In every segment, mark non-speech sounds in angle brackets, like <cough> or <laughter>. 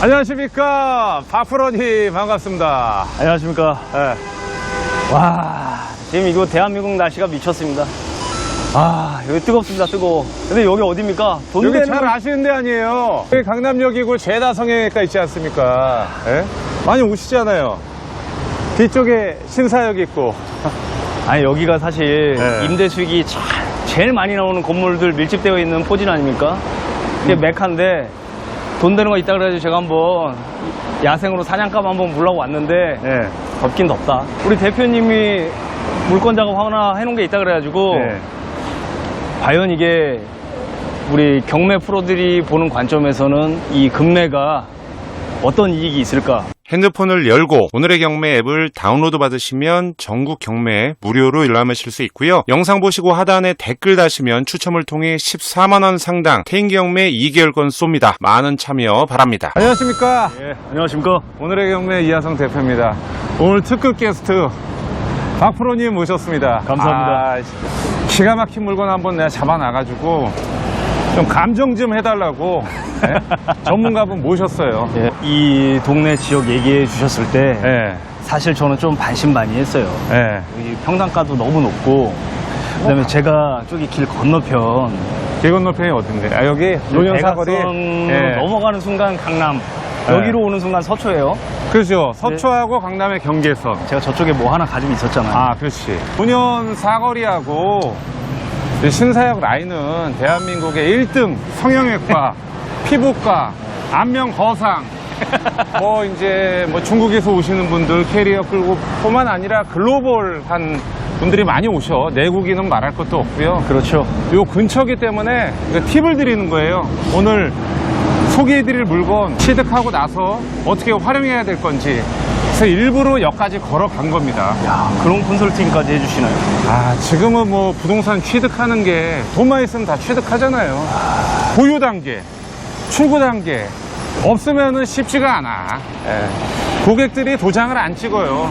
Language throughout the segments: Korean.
안녕하십니까 박프로님 반갑습니다 안녕하십니까. 예. 와, 지금 이거 대한민국 날씨가 미쳤습니다. 아, 여기 뜨겁습니다, 뜨거워. 근데 여기 어딥니까? 돈 여기 잘 거- 아시는 데 아니에요 여기 강남역이고 제다성형외과 있지 않습니까 예? 많이 오시잖아요 뒤쪽에 신사역 있고 <laughs> 아니, 여기가 사실 네. 임대 수익이 자- 제일 많이 나오는 건물들 밀집되어 있는 포진 아닙니까? 이게 음. 메카인데 돈 되는 거 있다 그래가지고 제가 한번 야생으로 사냥감 한번 물라고 왔는데 예. 덥긴 덥다. 우리 대표님이 물건 작업 하나 해놓은 게 있다 그래가지고 예. 과연 이게 우리 경매 프로들이 보는 관점에서는 이 금매가 어떤 이익이 있을까? 핸드폰을 열고 오늘의 경매 앱을 다운로드 받으시면 전국 경매 무료로 열람하실 수 있고요. 영상 보시고 하단에 댓글 다시면 추첨을 통해 14만 원 상당 개인 경매 2개월권 쏩니다. 많은 참여 바랍니다. 안녕하십니까 예, 안녕하십니까? 오늘의 경매 이하성 대표입니다 오늘 특급 게스트 박프로님 모셨습니다 감사합니다. 아, 기가 막힌 물건 한번 내가 잡아놔가지고 좀 감정 좀 해달라고 예? 전문가분 모셨어요 예, 이 동네 지역 얘기해 주셨을 때 예. 사실 저는 좀 반신반의했어요. 예. 평당가도 너무 높고 그다음에 제가 저기 길 건너편 길 건너편이 어딘데? 아, 여기 노년사거리? 대각선으로 예. 넘어가는 순간 강남 네. 여기로 오는 순간 서초예요. 그렇죠. 서초하고 강남의 경계선. 제가 저쪽에 뭐 하나 가지고 있었잖아요. 아, 그렇지. 노년 사거리하고 이 신사역 라인은 대한민국의 1등 성형외과, <laughs> 피부과, 안면 거상, <laughs> 뭐 이제 뭐 중국에서 오시는 분들 캐리어 끌고 뿐만 아니라 글로벌한 분들이 많이 오셔. 내국인은 말할 것도 없고요. 그렇죠. 요 근처기 때문에 팁을 드리는 거예요. 오늘 소개해드릴 물건 취득하고 나서 어떻게 활용해야 될 건지. 그래서 일부러 여기까지 걸어간 겁니다. 야, 그런 컨설팅까지 해주시나요? 아, 지금은 뭐 부동산 취득하는 게 돈만 있으면 다 취득하잖아요. 보유 단계, 출고 단계, 없으면은 쉽지가 않아. 예. 고객들이 도장을 안 찍어요.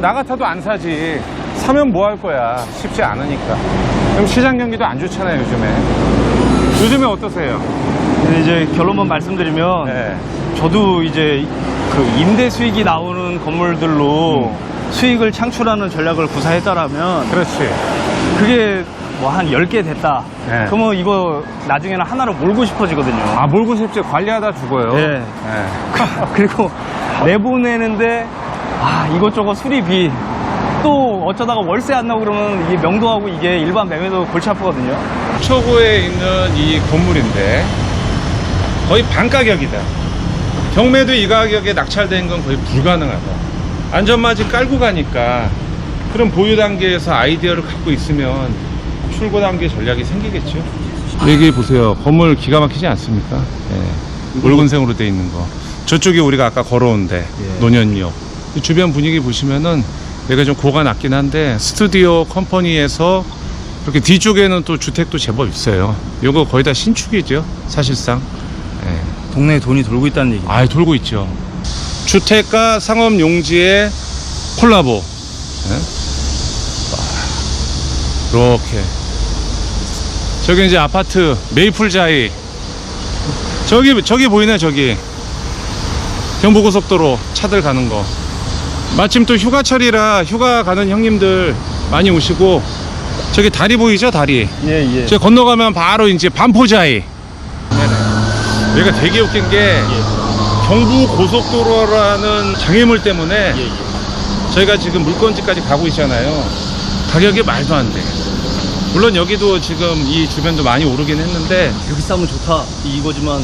나 같아도 안 사지. 사면 뭐 할 거야. 쉽지 않으니까. 그럼 시장 경기도 안 좋잖아요, 요즘에. 요즘에 어떠세요? 근데 이제 결론만 말씀드리면 예. 저도 이제 그 임대 수익이 나오는 건물들로 수익을 창출하는 전략을 구사했다라면 그렇지. 그게 뭐 한 10개 됐다. 네. 그러면 이거 나중에는 하나를 몰고 싶어지거든요. 아, 몰고 싶지. 관리하다 죽어요. 예. 예. <laughs> 그리고 내보내는데 아 이것저것 수리비 또 어쩌다가 월세 안 나고 그러면 이게 명도하고 이게 일반 매매도 골치 아프거든요. 초구에 있는 이 건물인데 거의 반 가격이다. 경매도 이 가격에 낙찰된 건 거의 불가능하다. 안전마진 깔고 가니까 그럼 보유 단계에서 아이디어를 갖고 있으면 출고 단계 전략이 생기겠죠. 여기 보세요. 건물 기가 막히지 않습니까? 예. 붉은색으로 돼 있는 거. 저쪽이 우리가 아까 걸어온데 예. 노년역. 이 주변 분위기 보시면은 내가 좀 고가 낮긴 한데 스튜디오 컴퍼니에서 이렇게 뒤쪽에는 또 주택도 제법 있어요. 요거 거의 다 신축이죠, 사실상. 예. 동네에 돈이 돌고 있다는 얘기. 아, 돌고 있죠. 주택과 상업 용지의 콜라보. 예? 이렇게. 저기 이제 아파트 메이플자이. 저기 저기 보이네 저기. 경부고속도로 차들 가는 거. 마침 또 휴가철이라 휴가 가는 형님들 많이 오시고 저기 다리 보이죠 다리. 예, 예. 저 건너가면 바로 이제 반포자이. 얘가 되게 웃긴 게 경부 고속도로라는 장애물 때문에 예, 예. 저희가 지금 물건지까지 가고 있잖아요. 가격이 말도 안 돼. 물론 여기도 지금 이 주변도 많이 오르긴 했는데 여기 싸면 좋다 이거지만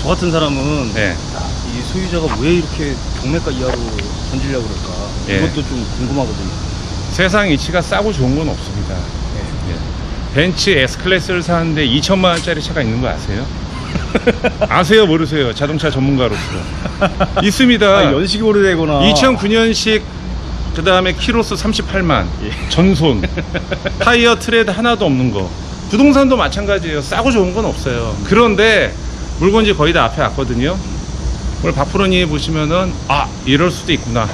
저 같은 사람은 네. 이 소유자가 왜 이렇게 경매가 이하로 던지려고 그럴까 예. 이것도 좀 궁금하거든요. 세상 이치가 싸고 좋은 건 없습니다. 예. 벤츠 S클래스를 사는데 2천만 원짜리 차가 있는 거 아세요? <laughs> 아세요 모르세요? 자동차 전문가로서 있습니다. 아, 연식이 오래되거나 2009년식 그 다음에 키로수 38만 예. 전손 <laughs> 타이어 트레드 하나도 없는 거 부동산도 마찬가지예요 싸고 좋은 건 없어요 그런데 물건지 거의 다 앞에 왔거든요 오늘 박프로님 보시면은 아 이럴 수도 있구나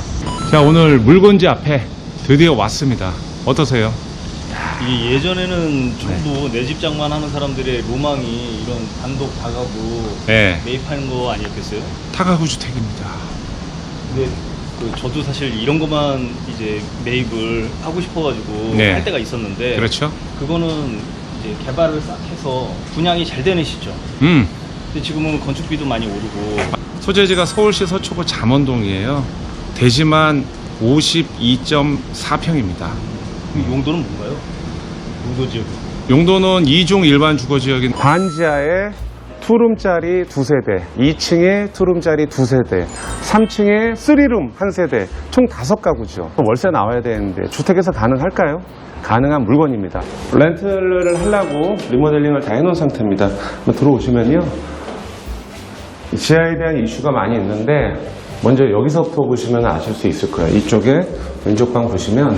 자 오늘 물건지 앞에 드디어 왔습니다 어떠세요? 이게 예전에는 전부 내 집 장만 하는 사람들의 로망이 이런 단독 다가구 네. 매입하는 거 아니었겠어요? 타가구 주택입니다. 근데 그 저도 사실 이런 것만 이제 매입을 하고 싶어가지고 네. 할 때가 있었는데 그렇죠? 그거는 이제 개발을 싹 해서 분양이 잘 되는 시죠. 음. 근데 지금은 건축비도 많이 오르고 소재지가 서울시 서초구 잠원동이에요. 대지만 52.4평입니다. 그 용도는 뭔가요? 용도 지역. 용도는 2중 일반 주거 지역인 반지하에 투룸짜리 두 세대, 2층에 투룸짜리 두 세대, 3층에 쓰리룸 한 세대, 총 다섯 가구죠. 월세 나와야 되는데 주택에서 가능할까요? 가능한 물건입니다. 렌트를 하려고 리모델링을 다 해놓은 상태입니다. 들어오시면요. 지하에 대한 이슈가 많이 있는데 먼저 여기서부터 보시면 아실 수 있을 거예요. 이쪽에 왼쪽 방 보시면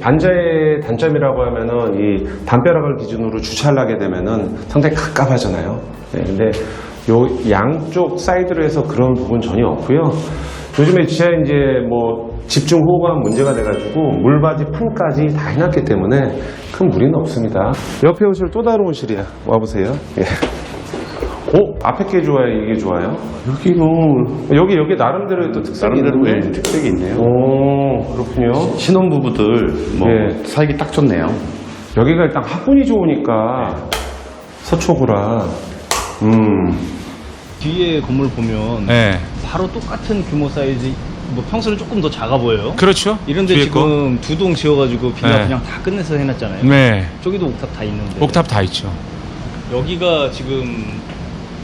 반자의 단점이라고 하면은 이 담벼락을 기준으로 주차를 하게 되면은 상당히 갑갑하잖아요. 네, 근데 요 양쪽 사이드로 해서 그런 부분 전혀 없고요. 요즘에 지하에 이제 뭐 집중 호우가 문제가 돼가지고 물받이 판까지 다 해놨기 때문에 큰 무리는 없습니다. 옆에 오실 또 다른 오실이야. 와보세요. 예. 오, 앞에 게 좋아요, 이게 좋아요? 여기는 여기, 여기 나름대로의 또 특색이 나름대로 있는데. 예, 특색이 있네요. 오, 그렇군요. 신혼부부들 뭐 예. 살기 딱 좋네요. 여기가 일단 학군이 좋으니까 서초구라. 음. 뒤에 건물 보면 네. 바로 똑같은 규모 사이즈 뭐 평수는 조금 더 작아 보여요. 그렇죠. 이런데 뒤에 거. 지금 두 동 지어가지고 빌라 네. 그냥 다 끝내서 해놨잖아요. 네. 저기도 옥탑 다 있는데. 옥탑 다 있죠. 여기가 지금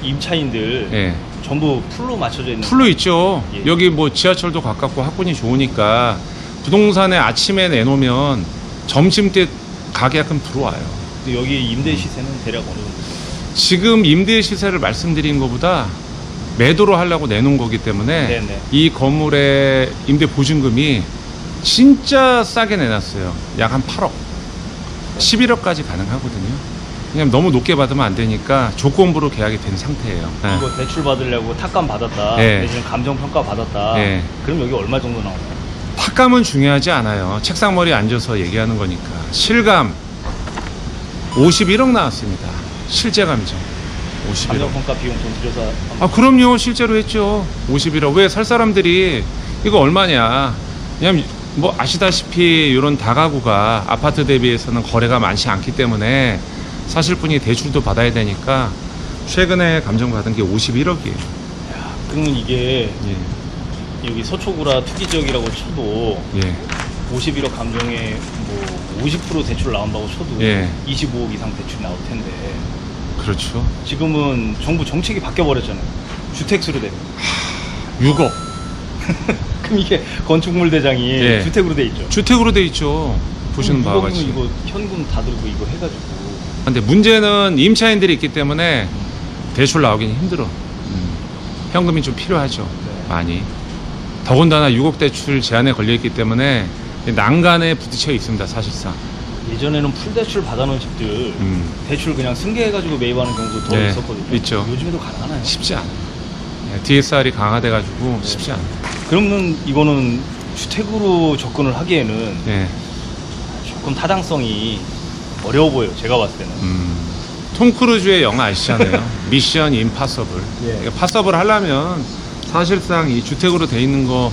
임차인들 예. 전부 풀로 맞춰져 있는. 풀로 있죠. 예. 여기 뭐 지하철도 가깝고 학군이 좋으니까 부동산에 아침에 내놓으면 점심 때 가게가 끔 들어와요. 근데 여기 임대 시세는 대략 어느 정도? 지금 임대 시세를 말씀드린 것보다 매도로 하려고 내놓은 거기 때문에 네네. 이 건물의 임대 보증금이 진짜 싸게 내놨어요. 약 한 8억. 11억까지 가능하거든요. 그냥 너무 높게 받으면 안 되니까 조건부로 계약이 된 상태예요. 네. 이거 대출 받으려고 탁감 받았다. 네. 내지는 감정 평가 받았다. 네. 그럼 여기 얼마 정도 나오나요? 탁감은 중요하지 않아요. 책상머리에 앉아서 얘기하는 거니까. 실감 51억 나왔습니다. 실제 감정 51억. 감정 평가 비용 좀 들여서 아 그럼요. 실제로 했죠. 51억. 왜살 사람들이 이거 얼마냐. 왜냐면 뭐 아시다시피 이런 다가구가 아파트 대비해서는 거래가 많지 않기 때문에 사실 분이 대출도 받아야 되니까 최근에 감정받은 게 51억이에요. 그러면 이게 예, 여기 서초구라 투기 지역이라고 쳐도 예. 51억 감정에 뭐 50% 대출 나온다고 쳐도 예. 25억 이상 대출이 나올 텐데 그렇죠 지금은 정부 정책이 바뀌어 버렸잖아요. 주택수로 되면. 6억 <laughs> 그럼 이게 건축물 대장이 예. 주택으로 돼 있죠. 주택으로 돼 있죠 보시는 바와 같이 이거 현금 다 들고 이거 해가지고 근데 문제는 임차인들이 있기 때문에 대출 나오기는 힘들어. 음. 현금이 좀 필요하죠. 네. 많이. 더군다나 6억 대출 제한에 걸려 있기 때문에 난간에 부딪혀 있습니다. 사실상. 예전에는 풀 대출 받아놓은 집들 음. 대출 그냥 승계해가지고 매입하는 경우도 더 네, 있었거든요. 있죠. 요즘에도 가능하나요? 쉽지 않아. DSR이 강화돼가지고 네. 쉽지 않아. 그러면 이거는 주택으로 접근을 하기에는 네. 조금 타당성이 어려워 보여요. 제가 봤을 때는. 음. 톰 크루즈의 영화 아시잖아요. <laughs> 미션 임파서블. 예. 파서블 하려면 사실상 이 주택으로 돼 있는 거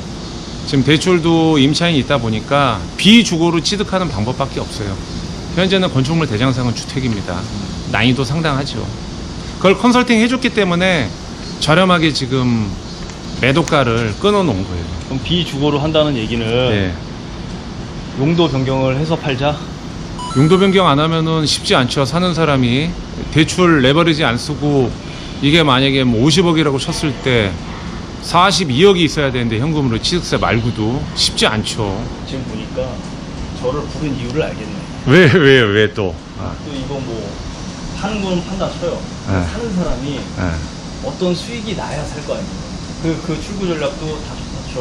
지금 대출도 임차인이 있다 보니까 비주거로 취득하는 방법밖에 없어요. 현재는 건축물 대장상은 주택입니다. 난이도 상당하죠. 그걸 컨설팅 해줬기 때문에 저렴하게 지금 매도가를 끊어놓은 거예요. 그럼 비주거로 한다는 얘기는 네. 용도 변경을 해서 팔자. 용도 변경 안 하면은 쉽지 않죠. 사는 사람이 대출 레버리지 안 쓰고 이게 만약에 뭐 50억이라고 쳤을 때 42억이 있어야 되는데 현금으로 취득세 말고도 쉽지 않죠. 지금 보니까 저를 부른 이유를 알겠네. 왜, 왜, 왜 또? 또 이거 뭐 파는 건 판다 쳐요. 네. 사는 사람이 예. 어떤 수익이 나야 살 거 아니에요. 그, 그 출구 전략도 다 좋다 쳐.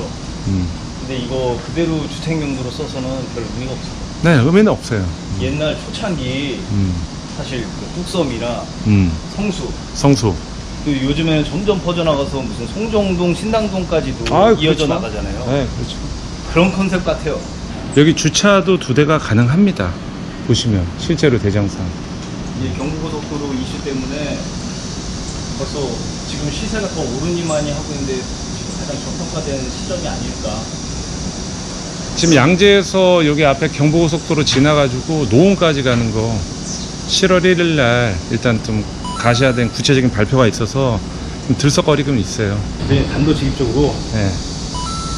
음. 근데 이거 그대로 주택용도로 써서는 별 의미가 없어. 네, 의미는 없어요. 옛날 초창기 음. 사실 그 뚝섬이나 음. 성수 성수. 또 요즘에는 점점 퍼져나가서 무슨 송정동, 신당동까지도 아, 이어져 그렇죠. 나가잖아요. 네, 그렇죠. 그런 컨셉 같아요. 여기 주차도 두 대가 가능합니다. 보시면 실제로 대장상. 이 경부고속도로 이슈 때문에 벌써 지금 시세가 더 오르니만이 하고 있는데 지금 가장 저평가된 시점이 아닐까. 지금 양재에서 여기 앞에 경부고속도로 지나가지고 노원까지 가는 거 7월 1일 날 일단 좀 가셔야 된 구체적인 발표가 있어서 좀 들썩거리긴 있어요. 네, 단도직입적으로 네.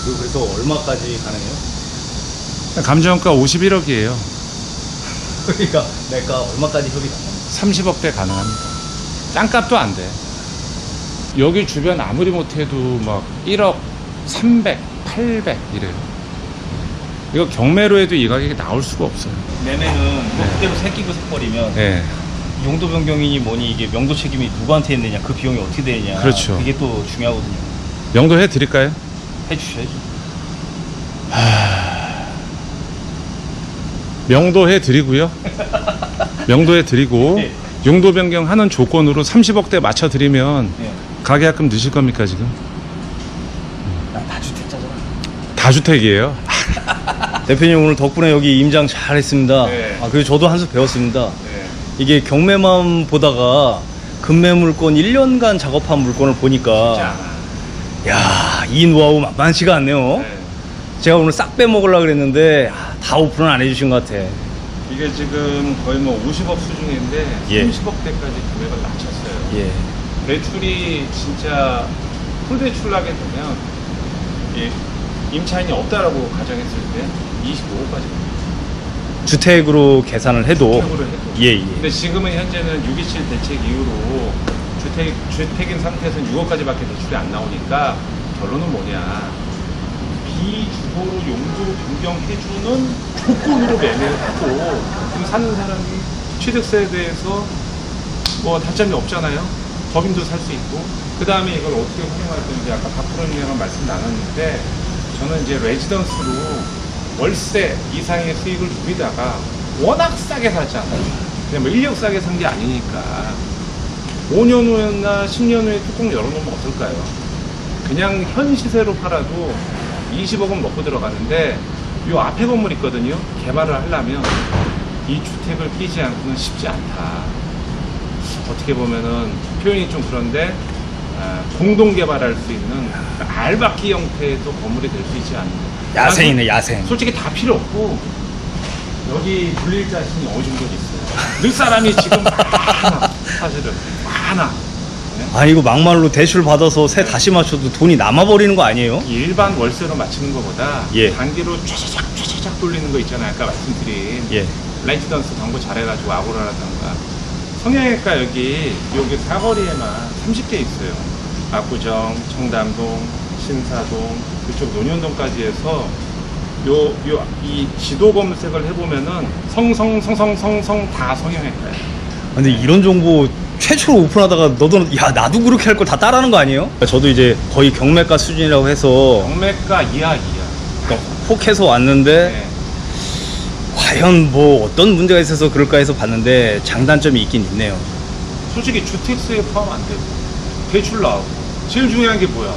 그리고 그래서 얼마까지 가능해요? 감정가 51억이에요. <laughs> 그러니까 내가 얼마까지 협의 가능? 30억대 가능합니다. 땅값도 안 돼. 여기 주변 아무리 못해도 막 1억 300, 800 이래요. 이거 경매로 해도 이 가격이 나올 수가 없어요. 매매는 뭐 그대로 새끼고 새버리면 네. 용도 변경이니 뭐니 이게 명도 책임이 누구한테 있느냐 그 비용이 어떻게 되느냐 그렇죠. 그게 또 중요하거든요 명도 해 드릴까요? 해주셔야죠 명도 해 드리고요. <laughs> 명도 해 드리고 네. 용도 변경 하는 조건으로 30억대 맞춰 드리면 네. 가계약금 넣으실 겁니까 지금? 나 다주택자잖아 다주택이에요. <laughs> 대표님 오늘 덕분에 여기 임장 잘했습니다 네. 아 그리고 저도 한 수 배웠습니다 이게 경매만 보다가 금매 물건 1년간 작업한 물건을 보니까 야 이 노하우 만만치가 않네요. 제가 오늘 싹 빼먹으려고 그랬는데 아, 다 오픈은 안 해주신 것 같아. 이게 지금 거의 뭐 50억 수준인데 예. 30억대까지 금액을 낮췄어요. 예. 대출이 진짜 풀 대출하게 되면 이 임차인이 없다라고 가정했을 때 25억까지 주택으로 계산을 해도 주택으로 해도. 예, 예. 근데 지금은 현재는 627 대책 이후로 주택 주택인 상태에서는 6억까지밖에 대출이 안 나오니까 결론은 뭐냐? 비주거로 용도 변경해주는 조건으로 매매를 하고 지금 사는 사람이 취득세에 대해서 뭐 단점이 없잖아요. 법인도 살 수 있고 그 다음에 이걸 어떻게 활용할 건지 아까 박프로님이랑 말씀 나눴는데 저는 이제 레지던스로 월세 이상의 수익을 누리다가 워낙 싸게 샀잖아요. 뭐 1억 싸게 산 게 아니니까 5년 후나 10년 후에 뚜껑 열어놓으면 어떨까요? 그냥 현 시세로 팔아도 20억은 먹고 들어가는데 요 앞에 건물 있거든요. 개발을 하려면 이 주택을 끼지 않고는 쉽지 않다. 어떻게 보면은 표현이 좀 그런데 아, 공동 개발할 수 있는 알바키 형태의 또 건물이 될 수 있지 않나. 야생이네 야생 솔직히 다 필요 없고 여기 불릴 자신이 어느 정도 있어요. 늘 사람이 지금 <laughs> 많아 사실은 많아. 아 이거 막말로 대출 받아서 세 다시 맞춰도 돈이 남아버리는 거 아니에요? 일반 월세로 맞추는 것보다 예. 단기로 쫙쫙쫙 쫙쫙 돌리는 거 있잖아요. 아까 말씀드린 예. 렌치던스 광고 잘해가지고 아고라라던가 성형외과 여기 여기 사거리에만 30개 있어요. 압구정, 청담동, 신사동, 그쪽 논현동까지 해서 요 요 이 지도 검색을 해보면은 성성 성성 성성 다 성형외과예요. 근데 이런 정보 최초로 오픈하다가 너도 야 나도 그렇게 할 걸 다 따라하는 거 아니에요? 저도 이제 거의 경매가 수준이라고 해서 경매과 이하 이하. 혹해서 왔는데 네. 과연 뭐 어떤 문제가 있어서 그럴까 해서 봤는데 장단점이 있긴 있네요. 솔직히 주택수에 포함 안 되고 대출 나오고 제일 중요한 게 뭐야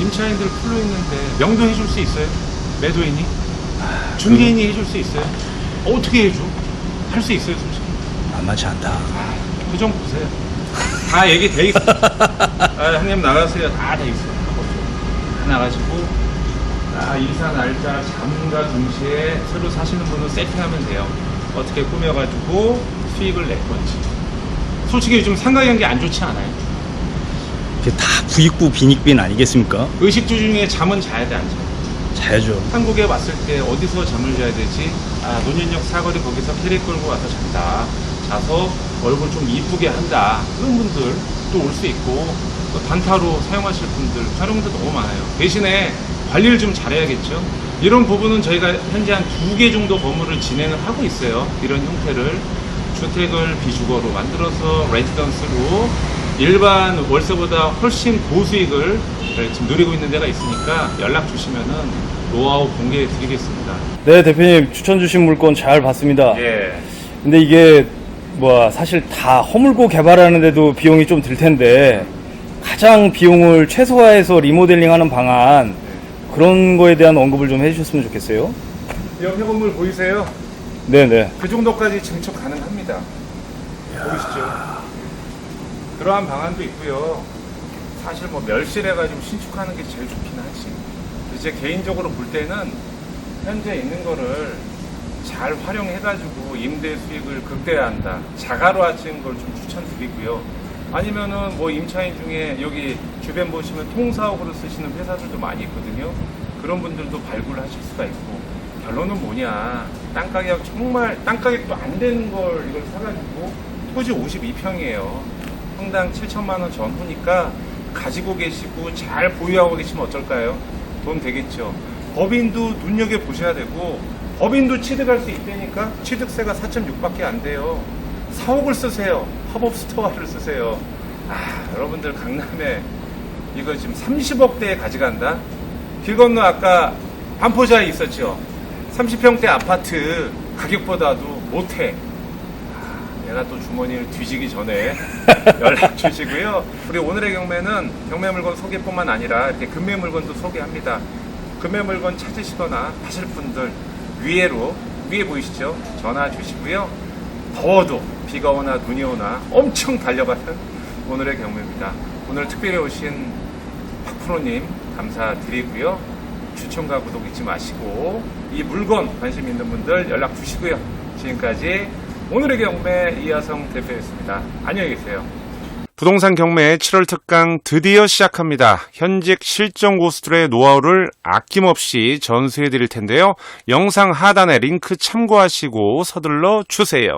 임차인들 풀로 있는데 명도 해줄 수 있어요? 매도인이? 중개인이 해줄 수 있어요? 어떻게 해줘? 할 수 있어요 솔직히 만만치 않다. 표정 보세요 다 얘기 돼 있어 <laughs> 아, 형님 나가세요 다 돼 있어 다 나가시고 아, 이사 날짜 잠과 동시에 새로 사시는 분은 세팅하면 돼요 어떻게 꾸며가지고 수익을 낼 건지 솔직히 요즘 상가 경기 안 좋지 않아요? 이게 다 부익부 빈익빈 아니겠습니까? 의식주 중에 잠은 자야 돼, 안 자? 자야죠. 한국에 왔을 때 어디서 잠을 자야 되지? 아, 논현역 사거리 거기서 캐리 끌고 와서 잔다. 자서 얼굴 좀 이쁘게 한다. 그런 분들 또 올 수 있고, 또 단타로 사용하실 분들, 촬영도 너무 많아요. 대신에 관리를 좀 잘해야겠죠? 이런 부분은 저희가 현재 한 두 개 정도 건물을 진행을 하고 있어요. 이런 형태를. 주택을 비주거로 만들어서 레지던스로 일반 월세보다 훨씬 고수익을 지금 누리고 있는 데가 있으니까 연락 주시면은 노하우 공개해 드리겠습니다. 네 대표님 추천 주신 물건 잘 봤습니다. 예. 근데 이게 뭐 사실 다 허물고 개발하는데도 비용이 좀 들 텐데 가장 비용을 최소화해서 리모델링하는 방안 그런 거에 대한 언급을 좀 해주셨으면 좋겠어요. 옆에 건물 보이세요? 네네. 그 정도까지 증축 가능합니다. 보이시죠? 그러한 방안도 있고요. 사실 뭐 멸실해가지고 신축하는 게 제일 좋긴 하지. 근데 제 개인적으로 볼 때는 현재 있는 거를 잘 활용해가지고 임대 수익을 극대화한다. 자가로 하시는 걸 좀 추천드리고요. 아니면은 뭐 임차인 중에 여기 주변 보시면 통사옥으로 쓰시는 회사들도 많이 있거든요. 그런 분들도 발굴하실 수가 있고 결론은 뭐냐 땅 가격 정말 땅 가격도 안 되는 걸 이걸 사가지고 토지 52평이에요. 평당 7천만 원 전후니까 가지고 계시고 잘 보유하고 계시면 어쩔까요? 돈 되겠죠. 법인도 눈여겨 보셔야 되고 법인도 취득할 수 있다니까 취득세가 4.6밖에 안 돼요. 사옥을 쓰세요. 팝업 스토어를 쓰세요. 아, 여러분들 강남에 이거 지금 30억대에 가져간다? 길 건너 아까 반포자에 있었죠? 30평대 아파트 가격보다도 못해. 아, 내가 또 주머니를 뒤지기 전에 <laughs> 연락 주시고요. 우리 오늘의 경매는 경매 물건 소개뿐만 아니라 이렇게 금매 물건도 소개합니다. 금매 물건 찾으시거나 하실 분들 위에로 위에 보이시죠? 전화 주시고요. 더워도 비가 오나 눈이 오나 엄청 달려가는 오늘의 경매입니다. 오늘 특별히 오신 박프로님 감사드리고요. 추천과 구독 잊지 마시고 이 물건 관심 있는 분들 연락 주시고요. 지금까지 오늘의 경매 이하성 대표였습니다. 안녕히 계세요. 부동산 경매 7월 특강 드디어 시작합니다. 현직 실전 고수들의 노하우를 아낌없이 전수해 드릴 텐데요. 영상 하단에 링크 참고하시고 서둘러 주세요.